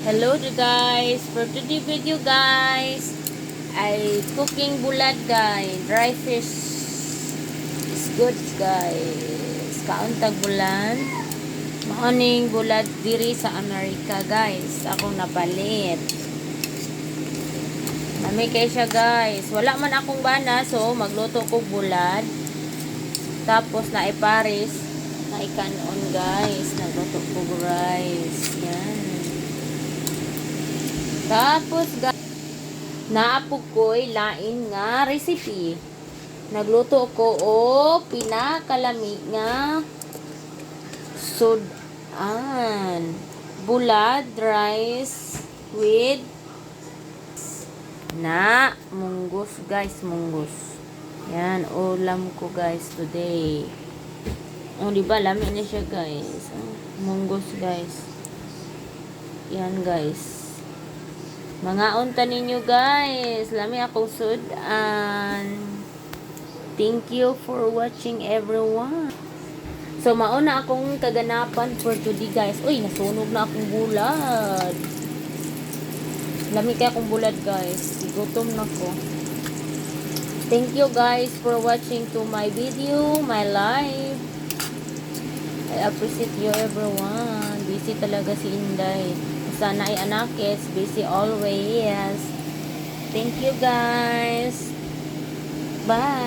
Hello guys. For today video guys, I cooking bulad guys. Dry fish is good guys. Kauntag bulan. Maoning bulad diri sa Amerika guys. Ako napalit. Nami kay siya guys. Wala man akong bana so magluto ko bulad. Tapos na Paris na ikanon guys. Nagluto ko rice. Yan. Tapos, naapog ko'y lain nga recipe. Nagluto ko o pinakalami nga sudan. Bulad rice with na munggos guys, munggos. Yan, ulam ko guys today. Oh, di ba? Lami na siya guys. Munggos guys. Yan guys. Mga unta ninyo guys. Lami akong sudan. Thank you for watching everyone. So mauna akong kaganapan for today guys. Uy, nasunog na akong bulad. Lami kaya akong bulad guys. Gutom na ko. Thank you guys for watching to my video, my live. I appreciate you everyone. Busy talaga si Inday. Sana ay anakis. Busy always. Thank you guys. Bye.